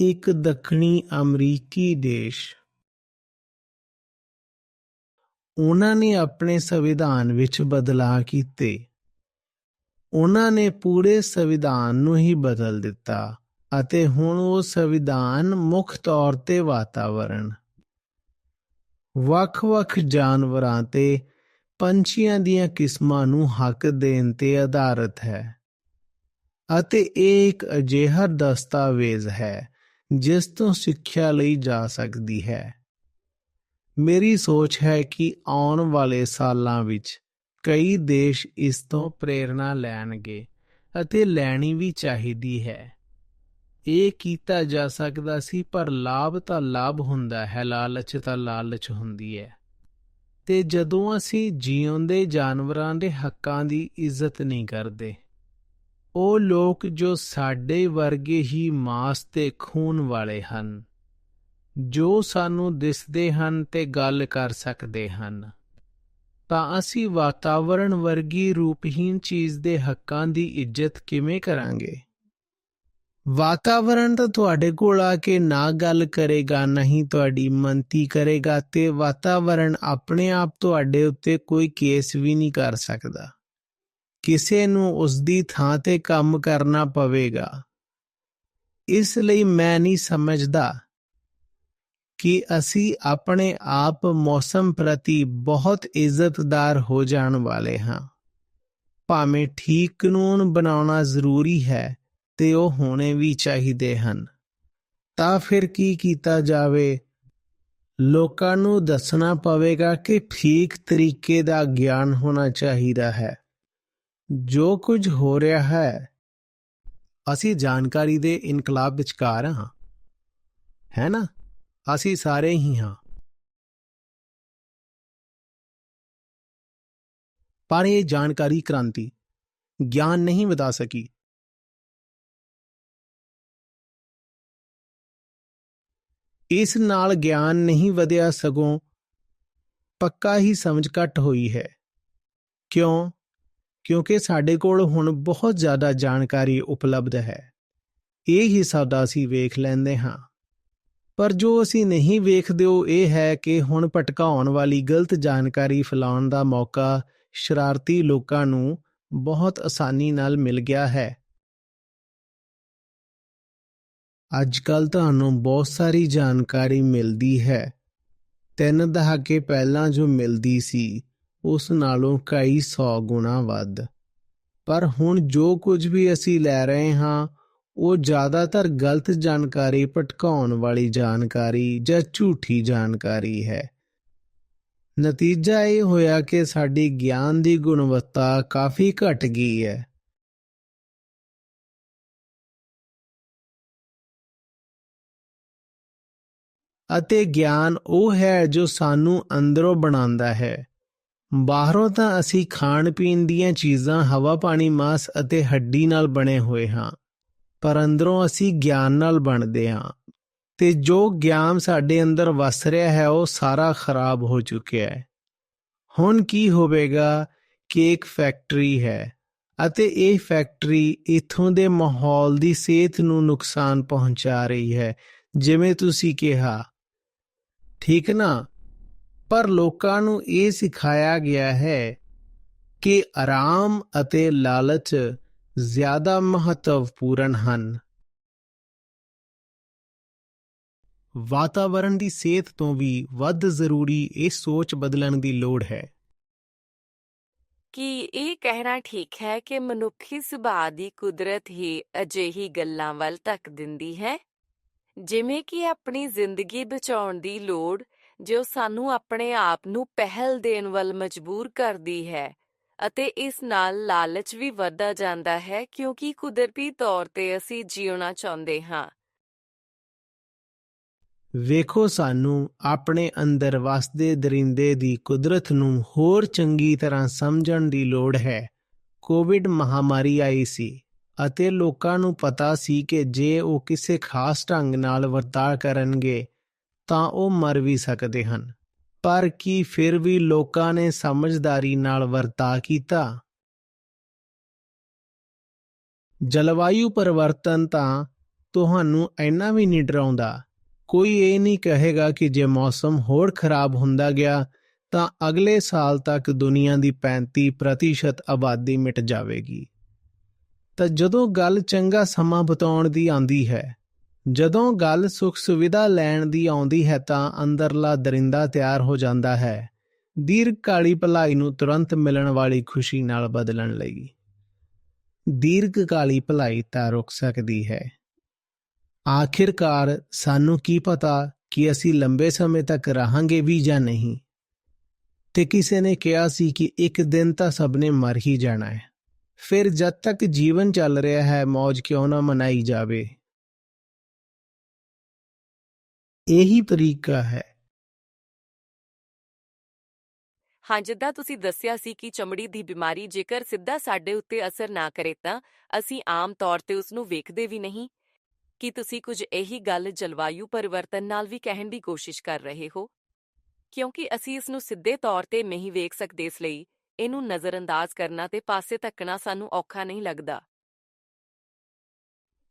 ਇੱਕ ਦੱਖਣੀ ਅਮਰੀਕੀ ਦੇਸ਼। ਉਹਨਾਂ ਨੇ ਆਪਣੇ ਸੰਵਿਧਾਨ ਵਿੱਚ ਬਦਲਾਅ ਕੀਤੇ। ਉਹਨਾਂ ਨੇ ਪੂਰੇ ਸੰਵਿਧਾਨ ਨੂੰ ਹੀ ਬਦਲ ਦਿੱਤਾ ਅਤੇ ਹੁਣ ਉਹ ਸੰਵਿਧਾਨ ਮੁੱਖ ਤੌਰ ਤੇ ਵਾਤਾਵਰਣ। ਵੱਖ-ਵੱਖ ਜਾਨਵਰਾਂ ਤੇ ਪੰਛੀਆਂ ਦੀਆਂ ਕਿਸਮਾਂ ਨੂੰ ਹੱਕ ਦੇਣ ਤੇ ਆਧਾਰਿਤ ਹੈ ਅਤੇ ਇਹ ਇੱਕ ਅਜਿਹਾ ਦਸਤਾਵੇਜ਼ ਹੈ ਜਿਸ ਤੋਂ ਸਿੱਖਿਆ ਲਈ ਜਾ ਸਕਦੀ ਹੈ। ਮੇਰੀ ਸੋਚ ਹੈ ਕਿ ਆਉਣ ਵਾਲੇ ਸਾਲਾਂ ਵਿੱਚ ਕਈ ਦੇਸ਼ ਇਸ ਤੋਂ ਪ੍ਰੇਰਣਾ ਲੈਣਗੇ ਅਤੇ ਲੈਣੀ ਵੀ ਚਾਹੀਦੀ ਹੈ। ਇਹ ਕੀਤਾ ਜਾ ਸਕਦਾ ਸੀ, ਪਰ ਲਾਭ ਤਾਂ ਲਾਭ ਹੁੰਦਾ ਹੈ, ਲਾਲਚ ਤਾਂ ਲਾਲਚ ਹੁੰਦੀ ਹੈ। ਤੇ ਜਦੋਂ ਅਸੀਂ ਜਿਉਂਦੇ ਜਾਨਵਰਾਂ ਦੇ ਹੱਕਾਂ ਦੀ ਇੱਜ਼ਤ ਨਹੀਂ ਕਰਦੇ ਉਹ ਲੋਕ ਜੋ ਸਾਡੇ ਵਰਗੇ ਹੀ ਮਾਸ ਤੇ ਖੂਨ ਵਾਲੇ ਹਨ, ਜੋ ਸਾਨੂੰ ਦਿਸਦੇ ਹਨ ਤੇ ਗੱਲ ਕਰ ਸਕਦੇ ਹਨ। ਤਾਂ ਅਸੀਂ ਵਾਤਾਵਰਣ ਵਰਗੀ ਰੂਪਹੀਨ ਚੀਜ਼ ਦੇ ਹੱਕਾਂ ਦੀ ਇੱਜ਼ਤ ਕਿਵੇਂ ਕਰਾਂਗੇ? ਵਾਤਾਵਰਣ ਤਾਂ ਤੁਹਾਡੇ ਕੋਲ ਆ ਕੇ ਨਾ ਗੱਲ ਕਰੇਗਾ ਨਹੀਂ ਤੁਹਾਡੀ ਮੰਤੀ ਕਰੇਗਾ ਤੇ ਵਾਤਾਵਰਣ ਆਪਣੇ ਆਪ ਤੁਹਾਡੇ ਉੱਤੇ ਕੋਈ ਕੇਸ ਵੀ ਨਹੀਂ ਕਰ ਸਕਦਾ। ਕਿਸੇ ਨੂੰ ਉਸ ਦੀ ਥਾਂ ਤੇ ਕੰਮ ਕਰਨਾ ਪਵੇਗਾ। ਇਸ ਲਈ ਮੈਂ ਨਹੀਂ ਸਮਝਦਾ ਕਿ ਅਸੀਂ ਆਪਣੇ ਆਪ ਮੌਸਮ ਪ੍ਰਤੀ ਬਹੁਤ ਇੱਜ਼ਤਦਾਰ ਹੋ ਜਾਣ ਵਾਲੇ ਹਾਂ। ਭਾਵੇਂ ਠੀਕ ਕਾਨੂੰਨ ਬਣਾਉਣਾ ਜ਼ਰੂਰੀ ਹੈ ਤੇ ਉਹ ਹੋਣੇ ਵੀ ਚਾਹੀਦੇ ਹਨ। ਤਾਂ ਫਿਰ ਕੀ ਕੀਤਾ ਜਾਵੇ? ਲੋਕਾਂ ਨੂੰ ਦੱਸਣਾ ਪਵੇਗਾ ਕਿ ਠੀਕ ਤਰੀਕੇ ਦਾ ਗਿਆਨ ਹੋਣਾ ਚਾਹੀਦਾ ਹੈ। ਜੋ ਕੁਝ ਹੋ ਰਿਹਾ ਹੈ, ਅਸੀਂ ਜਾਣਕਾਰੀ ਦੇ ਇਨਕਲਾਬ ਵਿਚਕਾਰ ਹਾਂ। ਹੈ ਨਾ? ਅਸੀਂ ਸਾਰੇ ਹੀ ਹਾਂ। ਪਰ ਇਹ ਜਾਣਕਾਰੀ ਕ੍ਰਾਂਤੀ ਗਿਆਨ ਨਹੀਂ ਵਧਾ ਸਕੀ। ਇਸ ਨਾਲ ਗਿਆਨ ਨਹੀਂ ਵਧਿਆ ਸਗੋਂ ਪੱਕਾ ਹੀ ਸਮਝ ਘਟ ਹੋਈ ਹੈ। ਕਿਉਂ? ਕਿਉਂਕਿ ਸਾਡੇ ਕੋਲ ਹੁਣ ਬਹੁਤ ਜ਼ਿਆਦਾ ਜਾਣਕਾਰੀ ਉਪਲਬਧ ਹੈ। ਇਹ ਹੀ ਸੌਦਾ ਅਸੀਂ ਵੇਖ ਲੈਂਦੇ ਹਾਂ। ਪਰ ਜੋ ਅਸੀਂ ਨਹੀਂ ਵੇਖਦੇ, ਉਹ ਇਹ ਹੈ ਕਿ ਹੁਣ ਭਟਕਾਉਣ ਵਾਲੀ ਗਲਤ ਜਾਣਕਾਰੀ ਫੈਲਾਉਣ ਦਾ ਮੌਕਾ ਸ਼ਰਾਰਤੀ ਲੋਕਾਂ ਨੂੰ ਬਹੁਤ ਆਸਾਨੀ ਨਾਲ ਮਿਲ ਗਿਆ ਹੈ। ਅੱਜ ਕੱਲ ਤੁਹਾਨੂੰ ਬਹੁਤ ਸਾਰੀ ਜਾਣਕਾਰੀ ਮਿਲਦੀ ਹੈ। ਤਿੰਨ ਦਹਾਕੇ ਪਹਿਲਾਂ ਜੋ ਮਿਲਦੀ ਸੀ ਉਸ ਨਾਲੋਂ ਕਈ 100 ਗੁਣਾ ਵੱਧ। ਪਰ ਹੁਣ ਜੋ ਕੁਝ ਵੀ ਅਸੀਂ ਲੈ ਰਹੇ ਹਾਂ, ਉਹ ਜ਼ਿਆਦਾਤਰ ਗਲਤ ਜਾਣਕਾਰੀ, ਭਟਕਾਉਣ ਵਾਲੀ ਜਾਣਕਾਰੀ ਜਾਂ ਝੂਠੀ ਜਾਣਕਾਰੀ ਹੈ। ਨਤੀਜਾ ਇਹ ਹੋਇਆ ਕਿ ਸਾਡੀ ਗਿਆਨ ਦੀ ਗੁਣਵੱਤਾ ਕਾਫੀ ਘਟ ਗਈ ਹੈ। ਅਤੇ ਗਿਆਨ ਉਹ ਹੈ ਜੋ ਸਾਨੂੰ ਅੰਦਰੋਂ ਬਣਾਉਂਦਾ ਹੈ। ਬਾਹਰੋਂ ਤਾਂ ਅਸੀਂ ਖਾਣ ਪੀਣ ਦੀਆਂ ਚੀਜ਼ਾਂ ਹਵਾ ਪਾਣੀ ਮਾਸ ਅਤੇ ਹੱਡੀ ਨਾਲ ਬਣੇ ਹੋਏ ਹਾਂ, ਪਰ ਅੰਦਰੋਂ ਅਸੀਂ ਗਿਆਨ ਨਾਲ ਬਣਦੇ ਹਾਂ। ਤੇ ਜੋ ਗਿਆਨ ਸਾਡੇ ਅੰਦਰ ਵਸ ਰਿਹਾ ਹੈ, ਉਹ ਸਾਰਾ ਖਰਾਬ ਹੋ ਚੁੱਕਿਆ ਹੈ। ਹੁਣ ਕੀ ਹੋਵੇਗਾ ਕਿ ਇੱਕ ਫੈਕਟਰੀ ਹੈ ਅਤੇ ਇਹ ਫੈਕਟਰੀ ਇਥੋਂ ਦੇ ਮਾਹੌਲ ਦੀ ਸਿਹਤ ਨੂੰ ਨੁਕਸਾਨ ਪਹੁੰਚਾ ਰਹੀ ਹੈ, ਜਿਵੇਂ ਤੁਸੀਂ ਕਿਹਾ। ਠੀਕ ਨਾ? ਪਰ ਲੋਕਾਂ ਨੂੰ ਇਹ ਸਿਖਾਇਆ ਗਿਆ ਹੈ ਕਿ ਆਰਾਮ ਅਤੇ ਲਾਲਚ ਜ਼ਿਆਦਾ ਮਹੱਤਵਪੂਰਨ ਹਨ। ਵਾਤਾਵਰਣ ਦੀ ਸਿਹਤ ਤੋਂ ਵੀ ਵੱਧ ਜ਼ਰੂਰੀ ਇਹ ਸੋਚ ਬਦਲਣ ਦੀ ਲੋੜ ਹੈ। ਕਿ ਇਹ ਕਹਿਣਾ ਠੀਕ ਹੈ ਕਿ ਮਨੁੱਖੀ ਸੁਭਾਅ ਦੀ ਕੁਦਰਤ ਹੀ ਅਜਿਹੀ ਗੱਲਾਂ ਵੱਲ ਧੱਕ ਦਿੰਦੀ ਹੈ? ਜਿਵੇਂ ਕਿ ਆਪਣੀ ਜ਼ਿੰਦਗੀ ਬਚਾਉਣ ਦੀ ਲੋੜ ਜੋ ਸਾਨੂੰ ਆਪਣੇ ਆਪ ਨੂੰ ਪਹਿਲ ਦੇਣ ਵੱਲ ਮਜਬੂਰ ਕਰਦੀ ਹੈ ਅਤੇ ਇਸ ਨਾਲ ਲਾਲਚ ਵੀ ਵੱਧਦਾ ਜਾਂਦਾ ਹੈ ਕਿਉਂਕਿ ਕੁਦਰਤੀ ਤੌਰ ਤੇ ਅਸੀਂ ਜਿਉਣਾ ਚਾਹੁੰਦੇ ਹਾਂ। ਵੇਖੋ ਸਾਨੂੰ ਆਪਣੇ ਅੰਦਰ ਵਸਦੇ ਦਰਿੰਦੇ ਦੀ ਕੁਦਰਤ ਨੂੰ ਹੋਰ ਚੰਗੀ ਤਰ੍ਹਾਂ ਸਮਝਣ ਦੀ ਲੋੜ ਹੈ। ਕੋਵਿਡ ਮਹਾਮਾਰੀ ਆਈ ਸੀ ਅਤੇ ਲੋਕਾਂ ਨੂੰ ਪਤਾ ਸੀ ਕਿ ਜੇ ਉਹ ਕਿਸੇ ਖਾਸ ਢੰਗ ਨਾਲ ਵਰਤਾਅ ਕਰਨਗੇ ਤਾਂ ਉਹ ਮਰ ਵੀ ਸਕਦੇ ਹਨ। ਪਰ ਕੀ ਫਿਰ ਵੀ ਲੋਕਾਂ ਨੇ ਸਮਝਦਾਰੀ ਨਾਲ ਵਰਤਾ ਕੀਤਾ? ਜਲਵਾਯੂ ਪਰਿਵਰਤਨ ਤਾਂ ਤੁਹਾਨੂੰ ਇੰਨਾ ਵੀ ਨਹੀਂ ਡਰਾਉਂਦਾ। ਕੋਈ ਇਹ ਨਹੀਂ ਕਹੇਗਾ ਕਿ ਜੇ ਮੌਸਮ ਹੋਰ ਖਰਾਬ ਹੁੰਦਾ ਗਿਆ, ਤਾਂ ਅਗਲੇ ਸਾਲ ਤੱਕ ਦੁਨੀਆ ਦੀ 35% ਆਬਾਦੀ ਮਿਟ ਜਾਵੇਗੀ। ਤਾਂ ਜਦੋਂ ਗੱਲ ਚੰਗਾ ਸਮਾਂ ਬਿਤਾਉਣ ਦੀ ਆਂਦੀ ਹੈ ਜਦੋਂ ਗੱਲ ਸੁੱਖ ਸੁਵਿਧਾ ਲੈਣ ਦੀ ਆਉਂਦੀ ਹੈ ਤਾਂ ਅੰਦਰਲਾ ਦਰਿੰਦਾ ਤਿਆਰ ਹੋ ਜਾਂਦਾ ਹੈ। ਦੀਰਘਕਾਲੀ ਭਲਾਈ ਨੂੰ ਤੁਰੰਤ ਮਿਲਣ ਵਾਲੀ ਖੁਸ਼ੀ ਨਾਲ ਬਦਲਣ ਲਈ। ਦੀਰਘਕਾਲੀ ਭਲਾਈ ਤਾਂ ਰੁਕ ਸਕਦੀ ਹੈ। ਆਖਿਰਕਾਰ ਸਾਨੂੰ ਕੀ ਪਤਾ ਕਿ ਅਸੀਂ ਲੰਬੇ ਸਮੇਂ ਤੱਕ ਰਹਾਂਗੇ ਵੀ ਜਾਂ ਨਹੀਂ? ਤੇ ਕਿਸੇ ਨੇ ਕਿਹਾ ਸੀ ਕਿ ਇੱਕ ਦਿਨ ਤਾਂ ਸਭ ਨੇ ਮਰ ਹੀ ਜਾਣਾ ਹੈ। ਫਿਰ ਜਦ ਤੱਕ ਜੀਵਨ ਚੱਲ ਰਿਹਾ ਹੈ ਮौज ਕਿਉਂ ਨਾ ਮਨਾਈ ਜਾਵੇ? ਇਹੀ ਤਰੀਕਾ ਹੈ। ਹਾਂ, ਜਿੱਦਾਂ ਤੁਸੀਂ ਦੱਸਿਆ ਸੀ ਕਿ ਚਮੜੀ ਦੀ ਬਿਮਾਰੀ ਜੇਕਰ ਸਿੱਧਾ ਸਾਡੇ ਉੱਤੇ ਅਸਰ ਨਾ ਕਰੇ ਤਾਂ ਅਸੀਂ ਆਮ ਤੌਰ ਤੇ ਉਸ ਨੂੰ ਵੇਖਦੇ ਵੀ ਨਹੀਂ। ਕੀ ਤੁਸੀਂ ਕੁਝ ਇਹੀ ਗੱਲ ਜਲਵਾਯੂ ਪਰਿਵਰਤਨ ਨਾਲ ਵੀ ਕਹਿਣ ਦੀ ਕੋਸ਼ਿਸ਼ ਕਰ ਰਹੇ ਹੋ? ਕਿਉਂਕਿ ਅਸੀਂ ਇਸ ਨੂੰ ਸਿੱਧੇ ਤੌਰ ਤੇ ਨਹੀਂ ਵੇਖ ਸਕਦੇ ਇਸ ਲਈ ਇਹਨੂੰ ਨਜ਼ਰਅੰਦਾਜ਼ ਕਰਨਾ ਤੇ ਪਾਸੇ ਧੱਕਣਾ ਸਾਨੂੰ ਔਖਾ ਨਹੀਂ ਲੱਗਦਾ।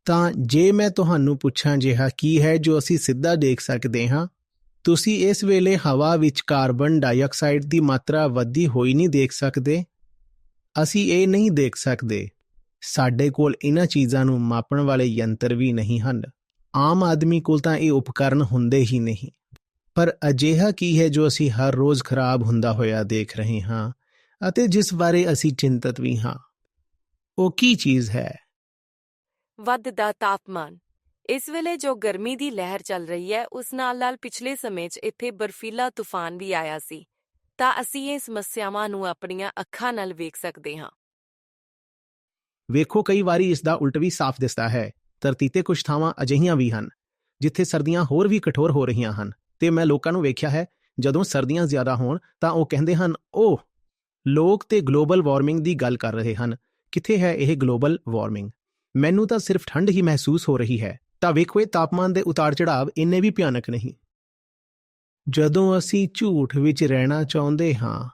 ਤਾਂ ਜੇ ਮੈਂ ਤੁਹਾਨੂੰ ਪੁੱਛਾਂ ਜਿਹਾ ਕੀ ਹੈ ਜੋ ਅਸੀਂ ਸਿੱਧਾ ਦੇਖ ਸਕਦੇ ਹਾਂ, ਤੁਸੀਂ ਇਸ ਵੇਲੇ ਹਵਾ ਵਿੱਚ ਕਾਰਬਨ ਡਾਈਆਕਸਾਈਡ ਦੀ ਮਾਤਰਾ ਵਧਦੀ ਹੋਈ ਨਹੀਂ ਦੇਖ ਸਕਦੇ? ਅਸੀਂ ਇਹ ਨਹੀਂ ਦੇਖ ਸਕਦੇ। ਸਾਡੇ ਕੋਲ ਇਹਨਾਂ ਚੀਜ਼ਾਂ ਨੂੰ ਮਾਪਣ ਵਾਲੇ ਯੰਤਰ ਵੀ ਨਹੀਂ ਹਨ। ਆਮ ਆਦਮੀ ਕੋਲ ਤਾਂ ਇਹ ਉਪਕਰਨ ਹੁੰਦੇ ਹੀ ਨਹੀਂ। ਪਰ ਅਜਿਹਾ ਕੀ ਹੈ ਜੋ ਅਸੀਂ ਹਰ ਰੋਜ਼ ਖਰਾਬ ਹੁੰਦਾ ਹੋਇਆ ਦੇਖ ਰਹੇ ਹਾਂ ਅਤੇ ਜਿਸ ਬਾਰੇ ਅਸੀਂ ਚਿੰਤਤ ਵੀ ਹਾਂ। ਉਹ ਕੀ ਚੀਜ਼ ਹੈ? ਵੱਧਦਾ ਤਾਪਮਾਨ। ਇਸ ਵੇਲੇ ਜੋ ਗਰਮੀ ਦੀ ਲਹਿਰ ਚੱਲ ਰਹੀ ਹੈ, ਉਸ ਨਾਲ ਨਾਲ ਪਿਛਲੇ ਸਮੇਂ 'ਚ ਇੱਥੇ ਬਰਫੀਲਾ ਤੂਫਾਨ ਵੀ ਆਇਆ ਸੀ। ਤਾਂ ਅਸੀਂ ਇਹ ਸਮੱਸਿਆਵਾਂ ਨੂੰ ਆਪਣੀਆਂ ਅੱਖਾਂ ਨਾਲ ਵੇਖ ਸਕਦੇ ਹਾਂ। ਵੇਖੋ, ਕਈ ਵਾਰੀ ਇਸ ਦਾ ਉਲਟ ਵੀ ਸਾਫ਼ ਦਿਸਦਾ ਹੈ। ਧਰਤੀ ਤੇ ਕੁਝ ਥਾਵਾਂ ਅਜਿਹੀਆਂ ਵੀ ਹਨ, ਜਿੱਥੇ ਸਰਦੀਆਂ ਹੋਰ ਵੀ ਕਠੋਰ ਹੋ ਰਹੀਆਂ ਹਨ। ਤੇ ਮੈਂ ਲੋਕਾਂ ਨੂੰ ਵੇਖਿਆ ਹੈ, ਜਦੋਂ ਸਰਦੀਆਂ ਜ਼ਿਆਦਾ ਹੋਣ, ਤਾਂ ਉਹ ਕਹਿੰਦੇ ਹਨ ਉਹ ਲੋਕ ਤੇ ਗਲੋਬਲ ਵਾਰਮਿੰਗ ਦੀ ਗੱਲ ਕਰ ਰਹੇ ਹਨ। ਕਿੱਥੇ ਹੈ ਇਹ ਗਲੋਬਲ ਵਾਰਮਿੰਗ? ਮੈਨੂੰ ਤਾਂ ਸਿਰਫ ਠੰਡ ਹੀ ਮਹਿਸੂਸ ਹੋ ਰਹੀ ਹੈ। ਤਾਂ ਵੇਖੋ, ਇਹ ਤਾਪਮਾਨ ਦੇ ਉਤਾਰ ਚੜਾਵ ਇੰਨੇ ਵੀ ਭਿਆਨਕ ਨਹੀਂ। ਜਦੋਂ ਅਸੀਂ ਝੂਠ ਵਿੱਚ ਰਹਿਣਾ ਚਾਹੁੰਦੇ ਹਾਂ,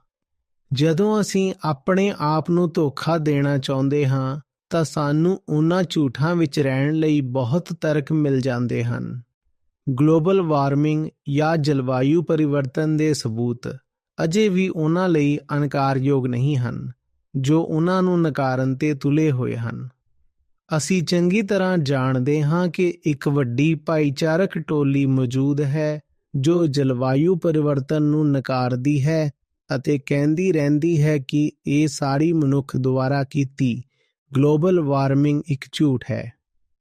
ਜਦੋਂ ਅਸੀਂ ਆਪਣੇ ਆਪ ਨੂੰ ਧੋਖਾ ਦੇਣਾ ਚਾਹੁੰਦੇ ਹਾਂ, ਤਾਂ ਸਾਨੂੰ ਉਹਨਾਂ ਝੂਠਾਂ ਵਿੱਚ ਰਹਿਣ ਲਈ ਬਹੁਤ ਤਰਕ ਮਿਲ ਜਾਂਦੇ ਹਨ। ਗਲੋਬਲ ਵਾਰਮਿੰਗ ਜਾਂ ਜਲਵਾਯੂ ਪਰਿਵਰਤਨ ਦੇ ਸਬੂਤ ਅਜੇ ਵੀ ਉਹਨਾਂ ਲਈ ਅਨਕਾਰਯੋਗ ਨਹੀਂ ਹਨ, ਜੋ ਉਹਨਾਂ ਨੂੰ ਨਕਾਰਨ ਤੇ ਤੁਲੇ ਹੋਏ ਹਨ। ਅਸੀਂ ਚੰਗੀ ਤਰ੍ਹਾਂ ਜਾਣਦੇ ਹਾਂ ਕਿ ਇੱਕ ਵੱਡੀ ਭਾਈਚਾਰਕ ਟੋਲੀ ਮੌਜੂਦ ਹੈ, ਜੋ ਜਲਵਾਯੂ ਪਰਿਵਰਤਨ ਨੂੰ ਨਕਾਰਦੀ ਹੈ ਅਤੇ ਕਹਿੰਦੀ ਰਹਿੰਦੀ ਹੈ ਕਿ ਇਹ ਸਾਰੀ ਮਨੁੱਖ ਦੁਆਰਾ ਕੀਤੀ ਗਲੋਬਲ ਵਾਰਮਿੰਗ ਇੱਕ ਝੂਠ ਹੈ।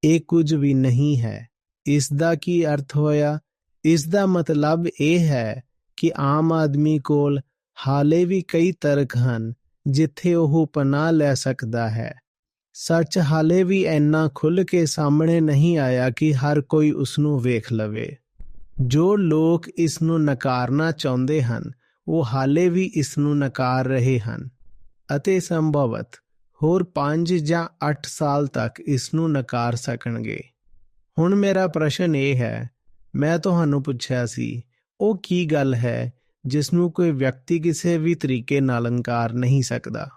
ਇਹ ਕੁਝ ਵੀ ਨਹੀਂ ਹੈ। ਇਸ ਦਾ ਕੀ ਅਰਥ ਹੋਇਆ? ਇਸ ਦਾ ਮਤਲਬ ਇਹ ਹੈ ਕਿ ਆਮ ਆਦਮੀ ਕੋਲ ਹਾਲੇ ਵੀ ਕਈ ਤਰਕ ਹਨ, ਜਿੱਥੇ ਉਹ ਪਨਾਹ ਲੈ ਸਕਦਾ ਹੈ। ਸੱਚ ਹਾਲੇ ਵੀ ਇੰਨਾ ਖੁੱਲ੍ਹ ਕੇ ਸਾਹਮਣੇ ਨਹੀਂ ਆਇਆ ਕਿ ਹਰ ਕੋਈ ਉਸ ਨੂੰ ਵੇਖ ਲਵੇ। ਜੋ ਲੋਕ ਇਸ ਨੂੰ ਨਕਾਰਨਾ ਚਾਹੁੰਦੇ ਹਨ, ਉਹ ਹਾਲੇ ਵੀ ਇਸ ਨੂੰ ਨਕਾਰ ਰਹੇ ਹਨ। ਅਤੇ ਸੰਭਵਤ ਹੋਰ 5 ਜਾਂ 8 ਸਾਲ ਤੱਕ ਇਸ ਨੂੰ ਨਕਾਰ ਸਕਣਗੇ। ਹੁਣ ਮੇਰਾ ਪ੍ਰਸ਼ਨ ਇਹ ਹੈ, ਮੈਂ ਤੁਹਾਨੂੰ ਪੁੱਛਿਆ ਸੀ, ਉਹ ਕੀ ਗੱਲ ਹੈ ਜਿਸ ਨੂੰ ਕੋਈ ਵਿਅਕਤੀ ਕਿਸੇ ਵੀ ਤਰੀਕੇ ਨਾਲ ਅੰਕਾਰ ਨਹੀਂ ਸਕਦਾ?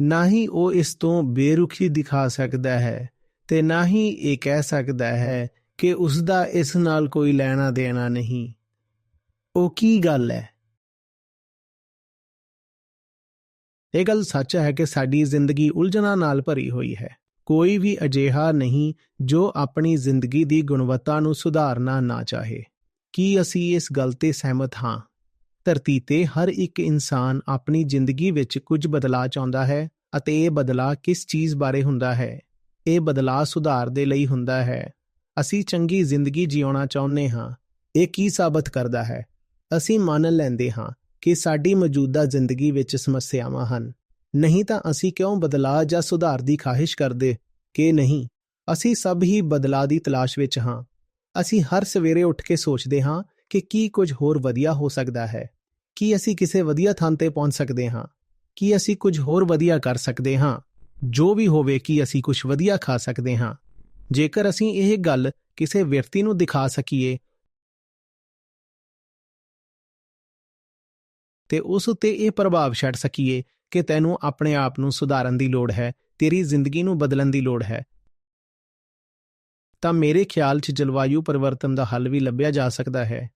ਨਾ ਹੀ ਉਹ ਇਸ ਤੋਂ ਬੇਰੁਖੀ ਦਿਖਾ ਸਕਦਾ ਹੈ ਤੇ ਨਾ ਹੀ ਇਹ ਕਹਿ ਸਕਦਾ ਹੈ ਕਿ ਉਸ ਦਾ ਇਸ ਨਾਲ ਕੋਈ ਲੈਣਾ ਦੇਣਾ ਨਹੀਂ। ਉਹ ਕੀ ਗੱਲ ਹੈ? ਇਹ ਗੱਲ ਸੱਚ ਹੈ ਕਿ ਸਾਡੀ ਜ਼ਿੰਦਗੀ ਉਲਝਣਾਂ ਨਾਲ ਭਰੀ ਹੋਈ ਹੈ। ਕੋਈ ਵੀ ਅਜਿਹਾ ਨਹੀਂ ਜੋ ਆਪਣੀ ਜ਼ਿੰਦਗੀ ਦੀ ਗੁਣਵੱਤਾ ਨੂੰ ਸੁਧਾਰਨਾ ਨਾ ਚਾਹੇ। ਕੀ ਅਸੀਂ ਇਸ ਗੱਲ ਤੇ ਸਹਿਮਤ ਹਾਂ? ਧਰਤੀ ਤੇ ਹਰ ਇੱਕ ਇਨਸਾਨ ਆਪਣੀ ਜ਼ਿੰਦਗੀ ਵਿੱਚ ਕੁਝ ਬਦਲਾਅ ਚਾਹੁੰਦਾ ਹੈ ਅਤੇ ਇਹ ਬਦਲਾਅ ਕਿਸ ਚੀਜ਼ ਬਾਰੇ ਹੁੰਦਾ ਹੈ? ਇਹ ਬਦਲਾਅ ਸੁਧਾਰ ਦੇ ਲਈ ਹੁੰਦਾ ਹੈ। ਅਸੀਂ ਚੰਗੀ ਜ਼ਿੰਦਗੀ ਜਿਉਣਾ ਚਾਹੁੰਦੇ ਹਾਂ। ਇਹ ਕੀ ਸਾਬਤ ਕਰਦਾ ਹੈ? ਅਸੀਂ ਮੰਨ ਲੈਂਦੇ ਹਾਂ ਕਿ ਸਾਡੀ ਮੌਜੂਦਾ ਜ਼ਿੰਦਗੀ ਵਿੱਚ ਸਮੱਸਿਆਵਾਂ ਹਨ। ਨਹੀਂ ਤਾਂ ਅਸੀਂ ਕਿਉਂ ਬਦਲਾਅ ਜਾਂ ਸੁਧਾਰ ਦੀ ਖਾਹਿਸ਼ ਕਰਦੇ ਕਿ ਨਹੀਂ? ਅਸੀਂ ਸਭ ਹੀ ਬਦਲਾਅ ਦੀ ਤਲਾਸ਼ ਵਿੱਚ ਹਾਂ। ਅਸੀਂ ਹਰ ਸਵੇਰੇ ਉੱਠ ਕੇ ਸੋਚਦੇ ਹਾਂ ਕਿ ਕੀ ਕੁਝ ਹੋਰ ਵਧੀਆ ਹੋ ਸਕਦਾ ਹੈ। ਕੀ ਅਸੀਂ ਕਿਸੇ ਵਧੀਆ ਥਾਂ ਤੇ ਪਹੁੰਚ ਸਕਦੇ ਹਾਂ? ਕੀ ਅਸੀਂ ਕੁਝ ਹੋਰ ਵਧੀਆ ਕਰ ਸਕਦੇ ਹਾਂ? ਜੋ ਵੀ ਹੋਵੇ, ਕਿ ਅਸੀਂ ਕੁਝ ਵਧੀਆ ਖਾ ਸਕਦੇ ਹਾਂ? ਜੇਕਰ ਅਸੀਂ ਇਹ ਗੱਲ ਕਿਸੇ ਵਿਅਕਤੀ ਨੂੰ ਦਿਖਾ ਸਕੀਏ ਤੇ ਉਸ ਉੱਤੇ ਇਹ ਪ੍ਰਭਾਵ ਛੱਡ ਸਕੀਏ ਕਿ ਤੈਨੂੰ ਆਪਣੇ ਆਪ ਨੂੰ ਸੁਧਾਰਨ ਦੀ ਲੋੜ ਹੈ, ਤੇਰੀ ਜ਼ਿੰਦਗੀ ਨੂੰ ਬਦਲਣ ਦੀ ਲੋੜ ਹੈ, ਤਾਂ ਮੇਰੇ ਖਿਆਲ 'ਚ ਜਲਵਾਯੂ ਪਰਿਵਰਤਨ ਦਾ ਹੱਲ ਵੀ ਲੱਭਿਆ ਜਾ ਸਕਦਾ ਹੈ।